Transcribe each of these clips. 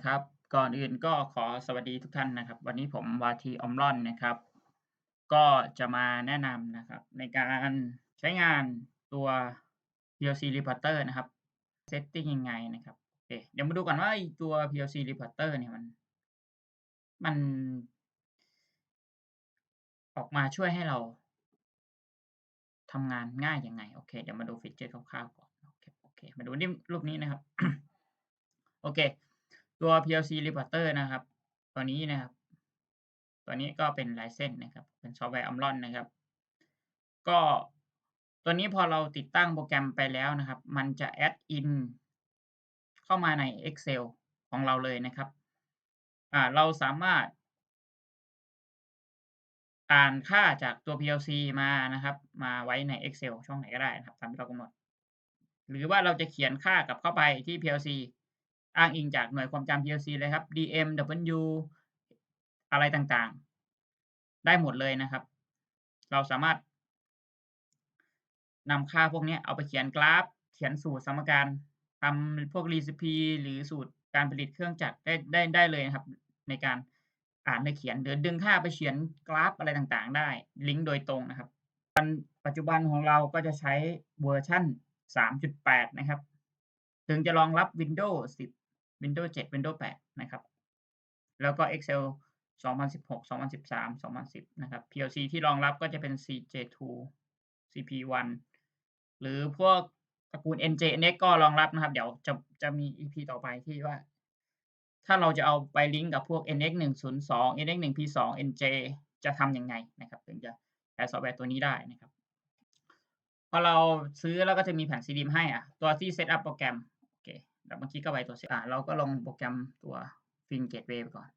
นะครับ ก่อนอื่นก็ขอสวัสดีทุกท่านนะครับ วันนี้ผมวาทีออมร่อนนะครับ ก็จะมาแนะนำนะครับ ในการใช้งานตัว PLC Reporter นะครับ setting ยังไงนะครับโอเคเดี๋ยวมาดูก่อนว่าตัว PLC Reporter เนี่ยมัน มัน ออกมาช่วยให้เราทำงานง่ายยังไง โอเค เดี๋ยวมาดูฟีเจอร์คร่าวๆก่อนโอเคโอเค มาดูที่รูปนี้นะครับ โอเค ตัว PLC Reporter นะครับ ตัวนี้นะครับ ตัวนี้ก็เป็น License นะครับ เป็นซอฟต์แวร์ Omron นนะครับ ก็ตัวนี้พอเราติดตั้งโปรแกรมไปแล้วนะครับ มันจะ add in เข้ามาใน Excel ของเราเลยนะครับ อ่า เราสามารถ อ่านค่าจากตัว PLC มานะครับ มาไว้ใน Excel ช่องไหนก็ได้นะครับ ตามที่เรากำหนด หรือว่าเราจะเขียนค่ากลับเข้าไปที่ PLC อ้างอิงจากหน่วยความจำ PLC เลยครับ DM W อะไรต่างๆ ได้หมดเลยนะครับ เราสามารถนำค่าพวกนี้เอาไปเขียนกราฟ เขียนสูตรสมการทำพวก recipe หรือสูตรการผลิตเครื่องจักรได้ได้ได้เลยนะครับ ในการอ่านและเขียนหรือดึงค่าไปเขียนกราฟอะไรต่างๆ ได้ลิงก์โดยตรงนะครับปัจจุบันของเราก็จะใช้เวอร์ชัน3.8 นะครับ ถึงจะรองรับ Windows 10 Windows 7 Windows 8 นะครับ แล้วก็ Excel 2016 2013 2010 นะครับ PLC ที่รองรับก็จะเป็น CJ2 CP1 หรือพวกตระกูล NJNX ก็รองรับนะครับ เดี๋ยวจะจะมี EP ต่อไปที่ว่า ถ้าเราจะเอาไปลิงก์กับพวก NX 102 NX 1P2 NJ จะทำยังไงนะครับ ถึงจะใช้ซอฟต์แวร์ตัวนี้ได้นะครับ พอเราซื้อแล้วก็จะมีแผ่นซีดีมให้อะ ตัวที่เซตอัพโปรแกรม แล้วเมื่อกี้ก็ไปตัวเซตเราก็ลงโปรแกรมตัว Fin Gateway ไปก่อน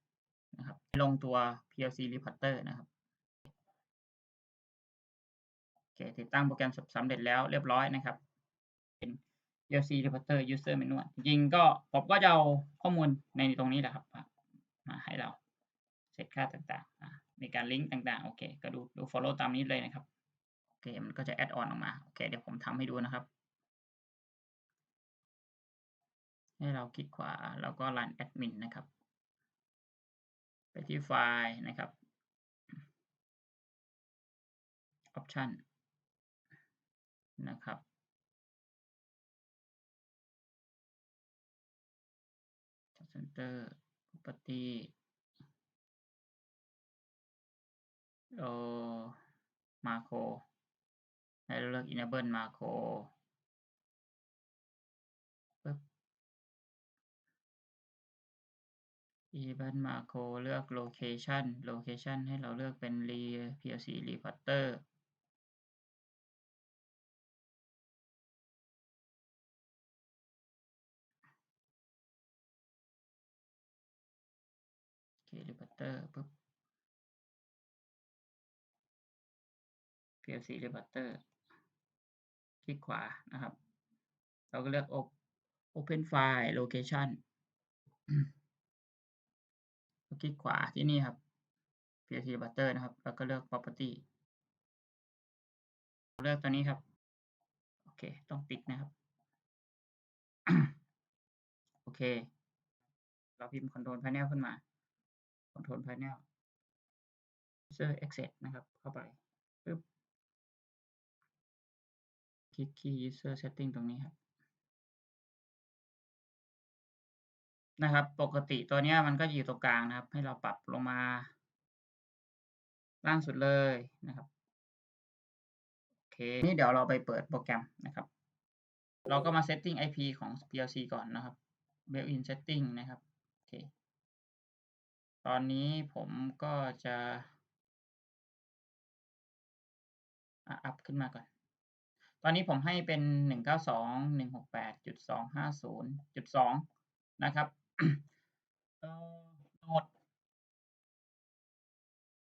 นะครับ ลงตัว PLC Reporter นะครับโอเคติดตั้งโปรแกรมสำเร็จแล้วเรียบร้อยนะครับ เป็น PLC Reporter User Manual จริงก็ผมก็จะเอาข้อมูลในตรงนี้แหละครับมาให้เราเซตค่าต่างๆในการลิงก์ต่างๆ โอเค ก็ดูดู follow ตามนี้เลยนะครับ โอเค มันก็จะ add on ออกมา โอเค เดี๋ยวผมทำให้ดูนะครับ ให้เราคลิกขวาแล้วก็ run admin นะครับ ไปที่ไฟล์นะครับ option นะครับ center property โอ macro ให้เราเลือก enable macro enable macro เลือก location location ให้เราเลือกเป็น PLC reporter โอเค reporter ปึ๊บ PLC reporter คลิกขวานะครับ เราก็เลือก open file location คลิกขวาที่นี่ครับ PLC reporter นะครับ แล้วก็เลือก property เลือกตัวนี้ครับ โอเค ต้องติ๊กนะครับ โอเค เราพิมพ์ control panel ขึ้นมา control panel user access นะครับ เข้าไปปึ๊บคลิก key user setting ตรงนี้ครับ นะครับ ปกติตัวเนี้ยมันก็อยู่ตรงกลางนะครับ ให้เราปรับลงมาล่างสุดเลยนะครับโอเคนี่เดี๋ยวเราไปเปิดโปรแกรมนะครับ เราก็มา setting IP ของ PLC ก่อนนะครับ built-in setting นะครับโอเคตอนนี้ผมก็จะอัพขึ้นมาก่อน ตอนนี้ผมให้เป็น 192.168.250.2 นะครับ โหนด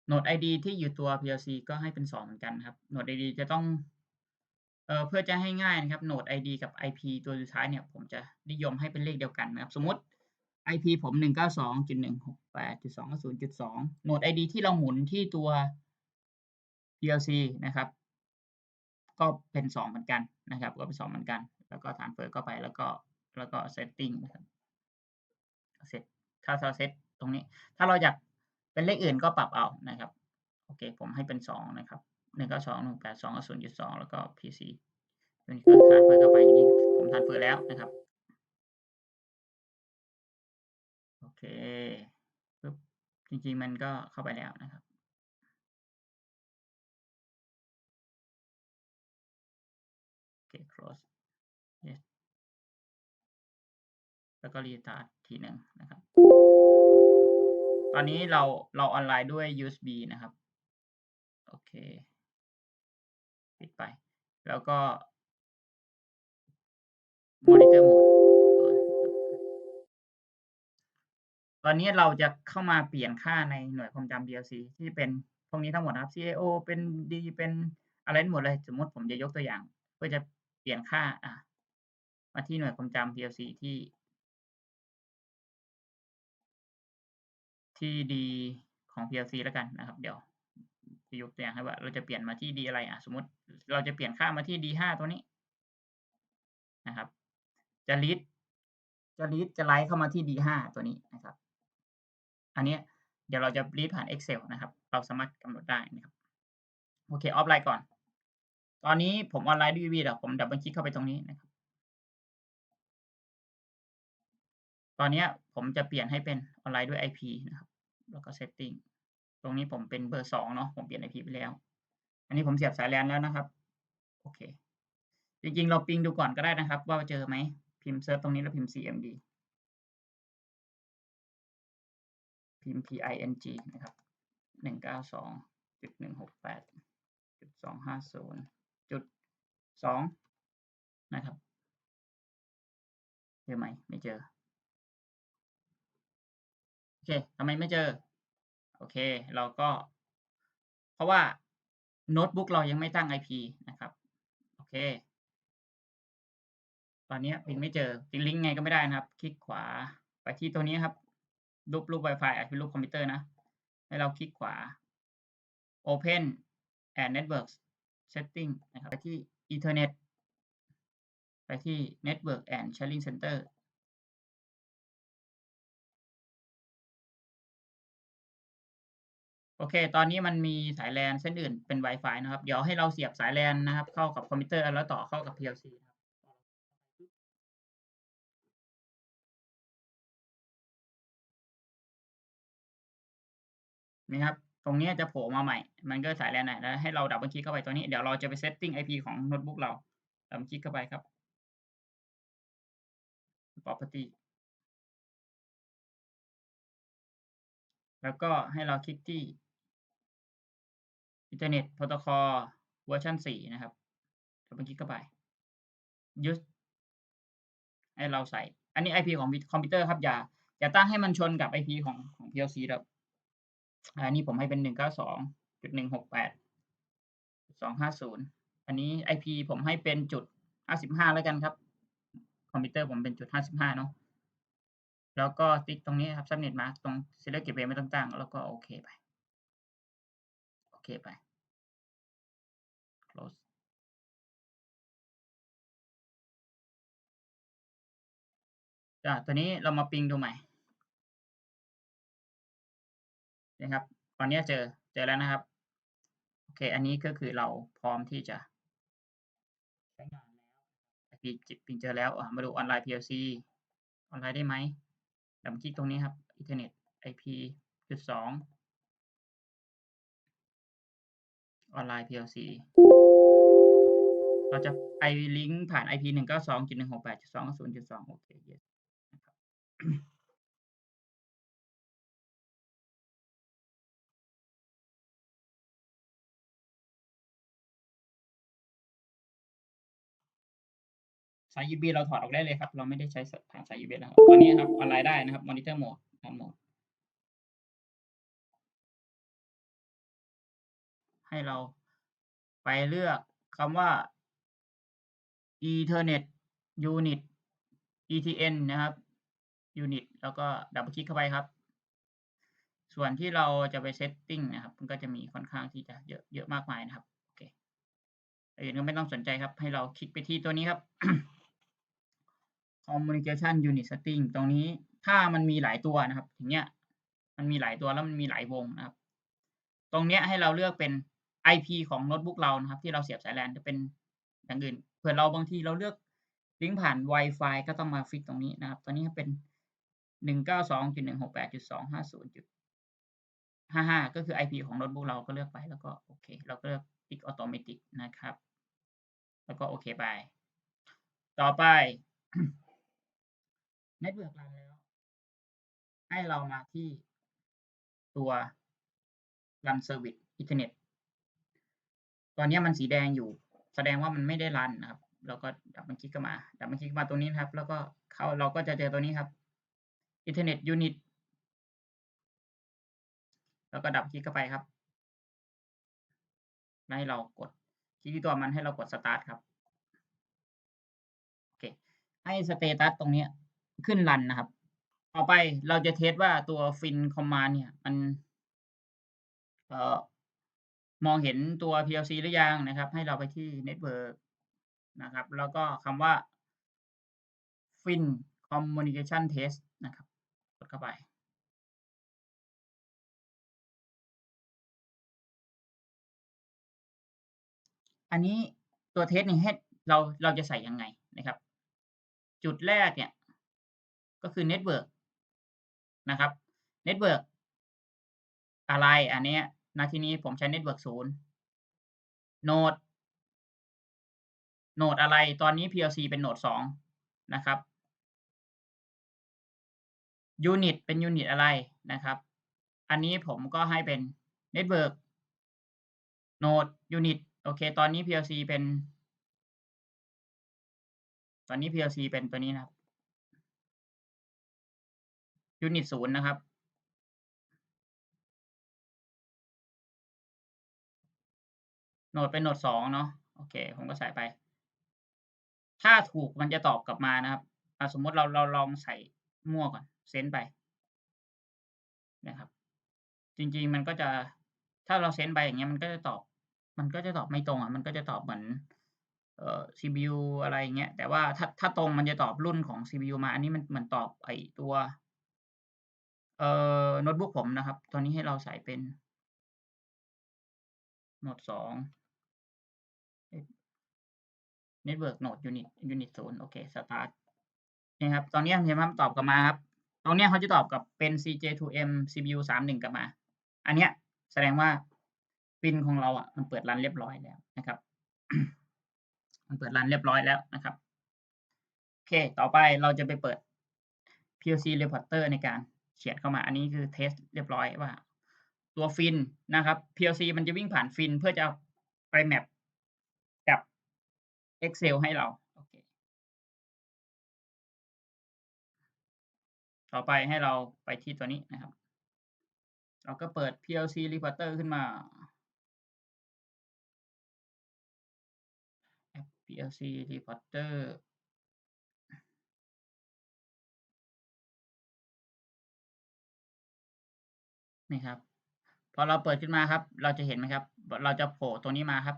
โหนด ID ที่อยู่ตัว PLC ก็ให้เป็น 2 เหมือนกันครับ โหนด ID จะต้อง เอ่อ เพื่อจะให้ง่ายนะครับ โหนด ID กับ IP ตัวสุดท้ายเนี่ย ผมจะนิยมให้เป็นเลขเดียวกันนะครับ สมมุติ IP ผม 192.168.250.2 โหนด ID ที่เราหมุนที่ตัว PLC นะครับ ก็เป็น 2 เหมือนกันนะครับ ก็เป็น 2 เหมือนกัน แล้วก็ transfer เข้าไป แล้วก็ แล้วก็ setting นะครับ เซตค่าเราเซตตรงนี้ ถ้าเราอยากเป็นเลขอื่นก็ปรับเอานะครับ โอเค ผมให้เป็น 2 นะครับ192 182 0.2แล้วก็ PC เป็นี้ก็ทรานเฟอร์เข้าไปจริงๆผมทานเฟอร์แล้วนะครับ โอเคปึ๊บจริงๆมันก็เข้าไปแล้วนะครับ แล้วก็ restart ทีหนึ่งนะครับ ตอนนี้เราเราออนไลน์ด้วย USB นะครับ โอเค ปิดไป แล้วก็ monitor mode ก่อนนะครับตอนนี้เราจะเข้ามาเปลี่ยนค่าในหน่วยความจำ DLC ที่เป็นพวกนี้ทั้งหมดครับ CIO เป็น D เป็นอะไรทั้งหมดเลย สมมติผมจะยกตัวอย่าง เพื่อจะเปลี่ยนค่าอ่ามาที่หน่วยความจำ PLC ที่ ที่ D ของ PLC แล้วกันนะครับ เดี๋ยวจะยกตัวอย่างให้ว่า เราจะเปลี่ยนมาที่ D อะไรอ่าสมมติ เราจะเปลี่ยนค่ามาที่ D5 ตัวนี้นะครับ จะ read จะ read จะ write เข้ามาที่ D5 ตัวนี้นะครับ อันนี้เดี๋ยวเราจะ read ผ่าน Excel นะครับ เราสามารถกำหนดได้นะครับโอเคออฟไลน์ก่อน ตอนนี้ผมออนไลน์ด้วย UV เดี๋ยวผมดับเบิลคลิกเข้าไปตรงนี้นะครับ ตอนนี้ผมจะเปลี่ยนให้เป็นออนไลน์ด้วย IP นะครับ แล้วก็ setting ตรงนี้ผมเป็นเบอร์2เนาะผมเปลี่ยน IP ไปแล้ว อันนี้ผมเสียบสาย LAN แล้วนะครับ โอเค จริงๆ เราปิงดูก่อนก็ได้นะครับ ว่าเจอไหมพิมพ์เซิร์ชตรงนี้แล้วพิมพ์ CMD พิมพ์ PING นะครับ192.168.250.2นะครับ เจอไหม ไม่เจอ โอเคทำไมไม่เจอ โอเค เราก็ เพราะว่าโน้ตบุ๊กเรายังไม่ตั้ง IP นะครับ โอเค ตอนนี้ปิงไม่เจอปิงลิงก์ไงก็ไม่ได้นะครับ คลิกขวาไปที่ตัวนี้ครับ รูปรูป Wi-Fi อาจเป็นรูปคอมพิวเตอร์นะ ให้เราคลิกขวา Open and Networks Setting นะครับ ไปที่ Ethernet ไปที่ Network and Sharing Center โอเค ตอนนี้มันมีสาย LAN เส้นอื่นเป็น Wi-Fi นะครับ เดี๋ยวให้เราเสียบสาย LAN นะครับ เข้ากับคอมพิวเตอร์แล้วต่อเข้ากับ PLC นะครับนี่ครับ ตรงนี้จะโผล่มาใหม่ มันก็สาย LAN น่ะแล้วให้เราดับเบิลคลิกเข้าไปตัวนี้ เดี๋ยวเราจะไป setting IP ของโน้ตบุ๊กเราดับเบิลคลิกเข้าไปครับ property แล้วก็ให้เราคลิกที่ Ethernet Protocol เวอร์ชัน4นะครับดับเบิลคลิกเข้าไป use ให้เราใส่ อันนี้ IP ของคอมพิวเตอร์ครับ อย่า อย่าตั้งให้มันชนกับ IP ของของ PLC ครับอันนี้ผมให้เป็น 192.168.250 อันนี้ IP ผมให้เป็นจุด 55 แล้วกันครับ คอมพิวเตอร์ผมเป็นจุด 55 เนาะแล้วก็ติ๊กตรงนี้ครับ subnet mask ตรง select gateway ไม่ต้องตั้ง แล้วก็โอเคไป เคไป close อ่าตัวนี้เรามาปิงดูใหม่นะครับตอนนี้เจอเจอแล้วนะครับ โอเค อันนี้ก็คือเราพร้อมที่จะใช้งานแล้ว IP จิปิงเจอแล้วอ่ามาดูออนไลน์ PLC ออนไลน์ได้ไหมดับคลิกตรงนี้ครับ Ethernet IP จุด2อ ออนไลน์ PLC เราจะไปลิงก์ผ่าน IP 1 9 2 1 6 8 2 0 2 โอเค yes นะครับสาย USB เราถอดออกได้เลยครับ เราไม่ได้ใช้ผ่านสาย USB แล้วตอนนี้ครับออนไลน์ได้นะครับ Monitor Mode ทันโหมด ให้เราไปเลือกคำว่า Ethernet Unit ETN นะครับ Unit แล้วก็ดับเบิลคลิกเข้าไปครับ ส่วนที่เราจะไป setting นะครับ มันก็จะมีค่อนข้างที่จะเยอะเยอะมากมายนะครับโอเคอื่นก็ไม่ต้องสนใจครับ ให้เราคลิกไปที่ตัวนี้ครับ Communication Unit Setting ตรงนี้ถ้ามันมีหลายตัวนะครับอย่างเงี้ยมันมีหลายตัวแล้วมันมีหลายวงนะครับ ตรงเนี้ยให้เราเลือกเป็น IP ของโน้ตบุ๊กเรานะครับ ที่เราเสียบสาย LAN จะเป็นอย่างอื่นเผื่อเราบางทีเราเลือกลิงก์ผ่านไวไฟก็ต้องมาฟิกตรงนี้นะครับ ตอนนี้เป็น 192.168.250.55 ก็คือ IP ของโน้ตบุ๊กเราก็เลือกไปแล้วก็โอเค เราก็เลือก Tick Automatic นะครับ แล้วก็โอเคไป ต่อไปเน็ตเวิร์กรันแล้ว ให้เรามาที่ตัวรันเตอนนี้มันสีแดงอยู่ แสดงว่ามันไม่ได้รันนะครับ เราก็ดับเบิลคลิกเข้ามา ดับเบิลคลิกมาตรงนี้นะครับ แล้วก็เขาเราก็จะเจอตัวนี้ครับอินเทอร์เน็ตยูนิตแล้วก็ดับคลิกเข้าไปครับให้เรากดคลิกที่ตัวมันให้เรากดสตาร์ตครับโอเคให้สเตตัสตรงนี้ขึ้นรันนะครับ ต่อไปเราจะเทสว่าตัว fin command เนี่ย มันเอ่อ มองเห็นตัว PLC หรือยังนะครับ ให้เราไปที่ Network นะครับ แล้วก็คำว่า fin communication test นะครับ กดเข้าไป อันนี้ตัวเทสนี่ให้เราเราจะใส่ยังไงนะครับ จุดแรกเนี่ย ก็คือ Network นะครับ Network อะไรอันเนี้ยณที่นี้ผมใช้ Network 0โหนย์โนดโนดอะไรตอนนี้ PLC เป็นโนด2นะครับยูนิตเป็นยูนิตอะไรนะครับ อันนี้ผมก็ให้เป็น Network โนดยูนิตโอเค ตอนนี้ PLC เป็น ตอนนี้ PLC เป็นตัวนี้นะครับยูนิต0นะครับ โหนดเป็นโหนด2เนาะโอเค ผมก็ใส่ไป ถ้าถูกมันจะตอบกลับมานะครับอ่าสมมติเราเราลองใส่มั่วก่อนเซนไปนะครับ จริง ๆ มันก็จะถ้าเราเซนไปอย่างเงี้ยมันก็จะตอบ มันก็จะตอบไม่ตรงอะ มันก็จะตอบเหมือนเอ่อ CPU อะไรเงี้ย แต่ว่าถ้าถ้าตรงมันจะตอบรุ่นของ CPU มา อันนี้มันเหมือนตอบไอ้ตัวเอ่อโน้ตบุ๊กผมนะครับ ตอนนี้ให้เราใส่เป็นโหนด2เอ๊ะ Network โหนดยูนิตยูนิต0โอเคสตาร์ตนี่ครับ ตอนนี้เห็นไหมมันตอบกลับมาครับ ตรงนี้เขาจะตอบกับเป็น CJ2M CPU 31กลับมา อันเนี้ยแสดงว่า fin ของเราอะมันเปิดรันเรียบร้อยแล้วนะครับ มันเปิดรันเรียบร้อยแล้วนะครับ โอเค ต่อไปเราจะไปเปิด PLC reporter ในการเขียนเข้ามา อันนี้คือเทสเรียบร้อยว่า ตัว fin นะครับ PLC มันจะวิ่งผ่าน fin เพื่อจะไปแมป Excel ให้เราโอเคต่อไปให้เราไปที่ตัวนี้นะครับ เราก็เปิด PLC reporter ขึ้นมา PLC reporter นี่ครับ พอเราเปิดขึ้นมาครับ เราจะเห็นไหมครับ เราจะโผล่ตรงนี้มาครับ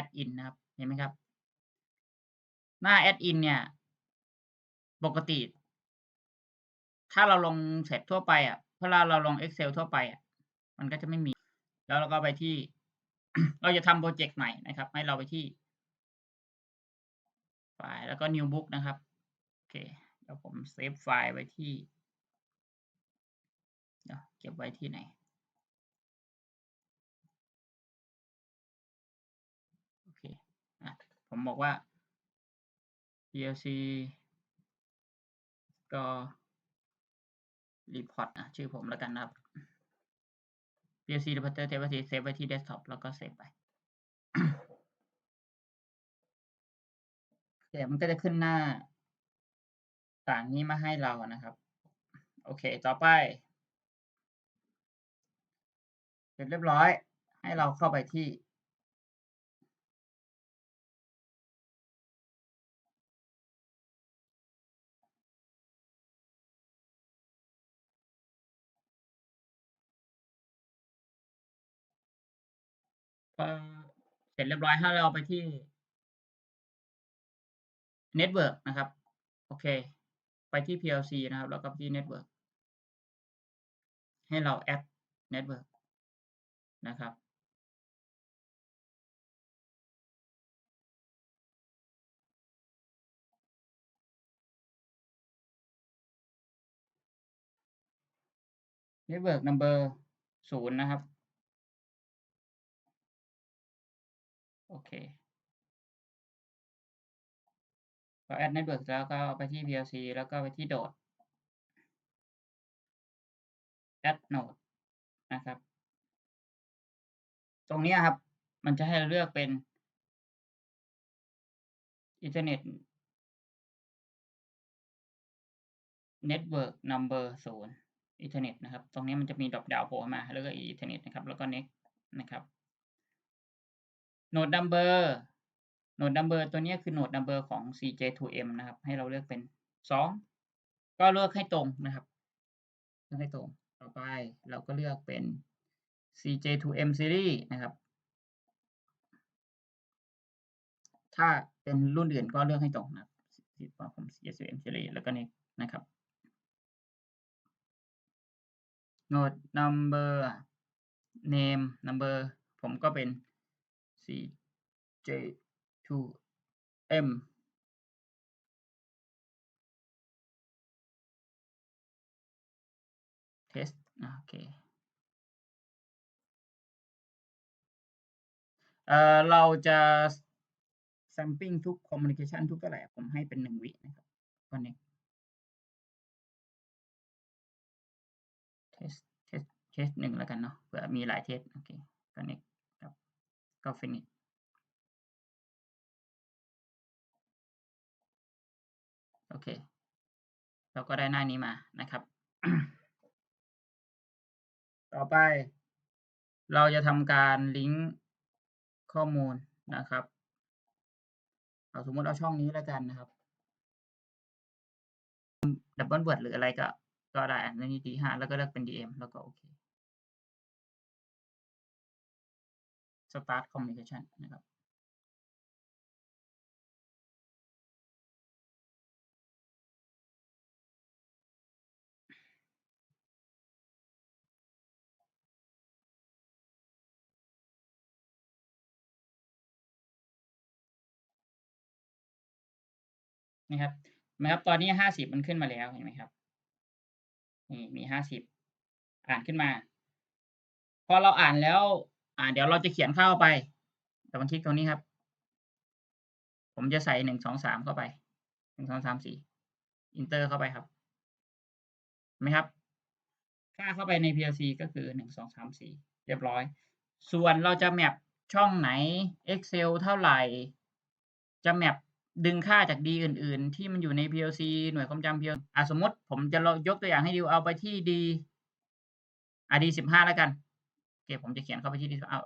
add in นะครับ เห็นไหมครับ หน้า add in เนี่ย ปกติ ถ้าเราลงเสร็จทั่วไปอะเวลาเราลง Excel ทั่วไปอะ มันก็จะไม่มี แล้วเราก็ไปที่ เราจะทำพรเจกต์ใหม่นะครับ ให้เราไปที่ไฟล์แล้วก็ new book นะครับ โอเค เดี๋ยวผมเซฟไฟล์ไว้ที่ เดี๋ยวเก็บไว้ที่ไหน โอเคอ่าผมบอกว่า PLC ก็ report อ่าชื่อผมแล้วกันนะครับ PLC reporter เซฟไว้ที่เซฟไว้ที่ desktop แล้วก็เซฟไปโอเคมันก็จะขึ้นหน้าต่างนี้มาให้เรานะครับ โอเค ต่อไป เสร็จเรียบร้อย ให้เราเข้าไปที่ พอเสร็จเรียบร้อยให้เราไปที่ Network นะครับ โอเค ไปที่ PLC นะครับ แล้วก็ที่ Network ให้เรา add Network นะครับ Network number 0นะครับ เคพอ add network แล้วก็ไปที่ PLC แล้วก็ไปที่ Node add node นะครับ ตรงนี้ครับ มันจะให้เราเลือกเป็น Ethernet network number 0 Ethernet นะครับ ตรงนี้มันจะมีดรอปดาวโผล่มา แล้วก็ Ethernet นะครับ แล้วก็ next นะครับ Node number Node number ตัวนี้คือ Node number ของ CJ2M นะครับ ให้เราเลือกเป็น 2 ก็เลือกให้ตรงนะครับเลือกให้ตรง ต่อไปเราก็เลือกเป็น CJ2M series นะครับ ถ้าเป็นรุ่นอื่นก็เลือกให้ตรงนะครับผม CJ2M series แล้วก็ next นะครับ Node number name number ผมก็เป็น CJ2M test โอเคเอ่อเราจะ sampling ทุก communication ทุกเท่าไรผมให้เป็น1วินะครับก็ next test test test 1แล้วกันเนาะเผื่อมีหลาย test โอเคก็ next ครับ ก็ finish โอเค เราก็ได้หน้านี้มานะครับ ต่อไป เราจะทำการลิงก์ข้อมูลนะครับ เอาสมมติเอาช่องนี้แล้วกันนะครับดับเบิลเวิร์ดหรืออะไรก็ก็ได้อันนี้ D5 แล้วก็เลือกเป็น DM แล้วก็โอเค start communication นะครับนี่ครับนไหมครับ ตอนนี้50มันขึ้นมาแล้วเห็นไหมครับ นี่มี50อ่านขึ้นมา พอเราอ่านแล้ว อ่า เดี๋ยวเราจะเขียนเข้าไปดับเบิลคลิกตรงนี้ครับ ผมจะใส่1 2 3เข้าไป1 2 3 4 enter เตอร์เข้าไปครับเห็นไหมครับ ค่าเข้าไปใน PLC ก็คือ1 2 3 4เรียบร้อย ส่วนเราจะแมปช่องไหน Excel เท่าไหร่ จะแมปดึงค่าจาก D อื่น ๆ ที่มันอยู่ใน PLC หน่วยความจำ PL อ่าสมมติผมจะลองยกตัวอย่างให้ดูเอาไปที่ D อ่า D15 แล้วกัน โอเคผมจะเขียนเข้าไปที่เอา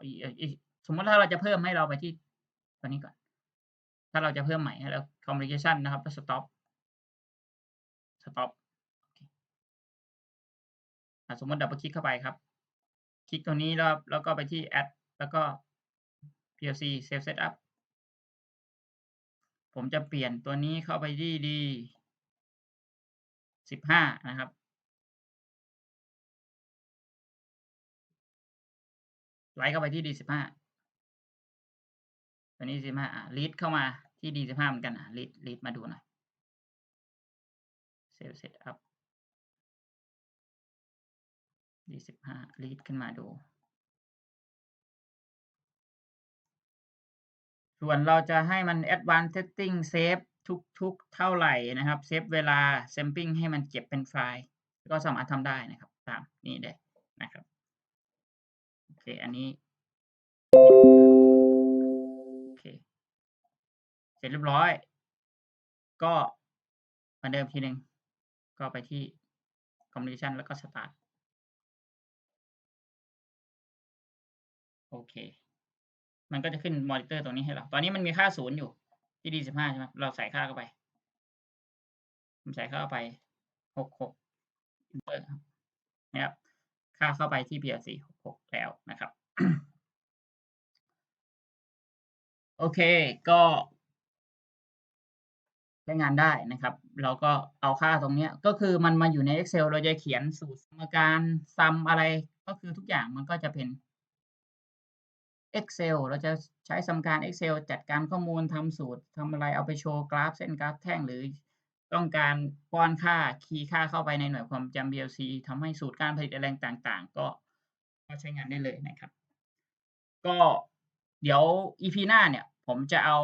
สมมติถ้าเราจะเพิ่มให้เราไปที่ตัวนี้ก่อน ถ้าเราจะเพิ่มใหม่ให้เรา communication นะครับก็ stop stop โอเคอ่าสมมติดับเบิลคลิกเข้าไปครับ คลิกตรงนี้แล้วแล้วก็ไปที่ add แล้วก็ PLC save setup ผมจะเปลี่ยนตัวนี้เข้าไปที่ D 15 นะครับ ไลก์เข้าไปที่ D15 ตัวนี้15 อ่า read เข้ามาที่ D15 เหมือนกันอ่า read read มาดูหน่อย save setup D15 read ขึ้นมาดู ส่วนเราจะให้มัน advanced setting save ทุกๆ เท่าไหร่นะครับ เซฟเวลา sampling ให้มันเก็บเป็นไฟล์ ก็สามารถทำได้นะครับ ตามนี้เลยนะครับ โอเค อันนี้ โอเค เสร็จเรียบร้อย ก็มือนเดิมทีหนึ่ง ก็ไปที่ communication แล้วก็ start โอเค มันก็จะขึ้นมอนิเตอร์ตรงนี้ให้เรา ตอนนี้มันมีค่า0อยู่ ที่ D15 ใช่ไหมเราใส่ค่าเข้าไป ผมใส่เข้าไป66 enter ครับนะครับ ค่าเข้าไปที่ PLC 66 แล้วนะครับ โอเค ก็ใช้งานได้นะครับ เราก็เอาค่าตรงนี้ก็คือมันมาอยู่ใน Excel เราจะเขียนสูตรสมการ sum อะไรก็คือทุกอย่างมันก็จะเป็น Excel เราจะใช้สมการ Excel จัดการข้อมูลทำสูตรทำอะไรเอาไปโชว์กราฟเส้นกราฟแท่งหรือ ต้องการป้อนค่าคีย์ค่าเข้าไปในหน่วยความจำ PLC ทำให้สูตรการผลิตอะไรต่างๆ ก็ก็ใช้งานได้เลยนะครับ ก็เดี๋ยว EP หน้าเนี่ย ผมจะเอา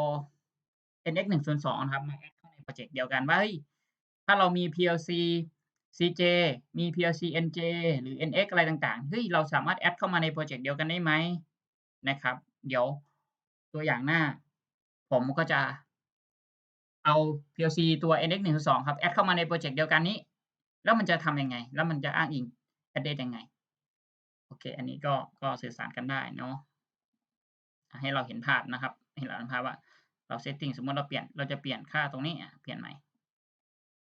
NX 102นะครับมา add เข้าในพรเจกต์เดียวกันว่าเฮ้ยถ้าเรามี PLC CJ มี PLC NJ หรือ NX อะไรต่างๆเฮ้ยเราสามารถ add เข้ามาในพรเจกต์เดียวกันได้ไหม?นะครับ เดี๋ยวตัวอย่างหน้า ผมก็จะ เอา PLC ตัว NX 1 2ครับ add เข้ามาในพรเจกต์เดียวกันนี้ แล้วมันจะทำยังไง?แล้วมันจะอ้างอิง address ยังไง?โอเค อันนี้ก็ ก็สื่อสารกันได้เนาะ ให้เราเห็นภาพนะครับ ให้เราเห็นภาพว่า เรา setting สมมติเราเปลี่ยน เราจะเปลี่ยนค่าตรงนี้ เปลี่ยนใหม่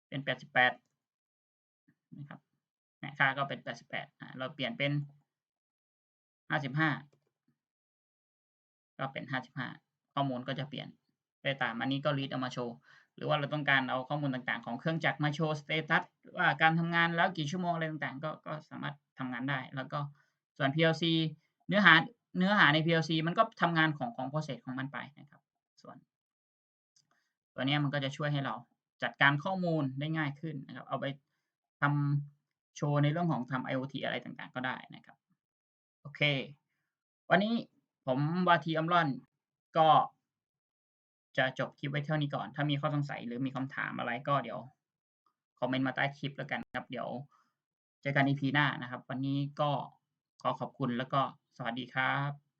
เป็น 88 นะครับ ค่าก็เป็น 88 เราเปลี่ยนเป็น 55 ก็เป็น 55 ข้อมูลก็จะเปลี่ยน ไปตามอันนี้ก็ read เอามาโชว์ หรือว่าเราต้องการเอาข้อมูลต่างๆ ของเครื่องจักรมาโชว์สเตตัสว่าการทำงานแล้วกี่ชั่วโมงอะไรต่างๆ ก็ก็สามารถทำงานได้ แล้วก็ส่วน PLC เนื้อหาเนื้อหาใน PLC มันก็ทำงานของของ process ของมันไปนะครับ ส่วน ตัวนี้มันก็จะช่วยให้เราจัดการข้อมูลได้ง่ายขึ้นนะครับ เอาไปทำโชว์ในเรื่องของทำ IoT อะไรต่างๆ ก็ได้นะครับ โอเค วันนี้ผมวาทีอำร่อนก็ จะจบคลิปไว้เท่านี้ก่อน ถ้ามีข้อสงสัยหรือมีคำถามอะไรก็เดี๋ยวคอมเมนต์มาใต้คลิปแล้วกันครับ เดี๋ยวเจอกัน EP หน้านะครับ วันนี้ก็ขอขอบคุณแล้วก็สวัสดีครับ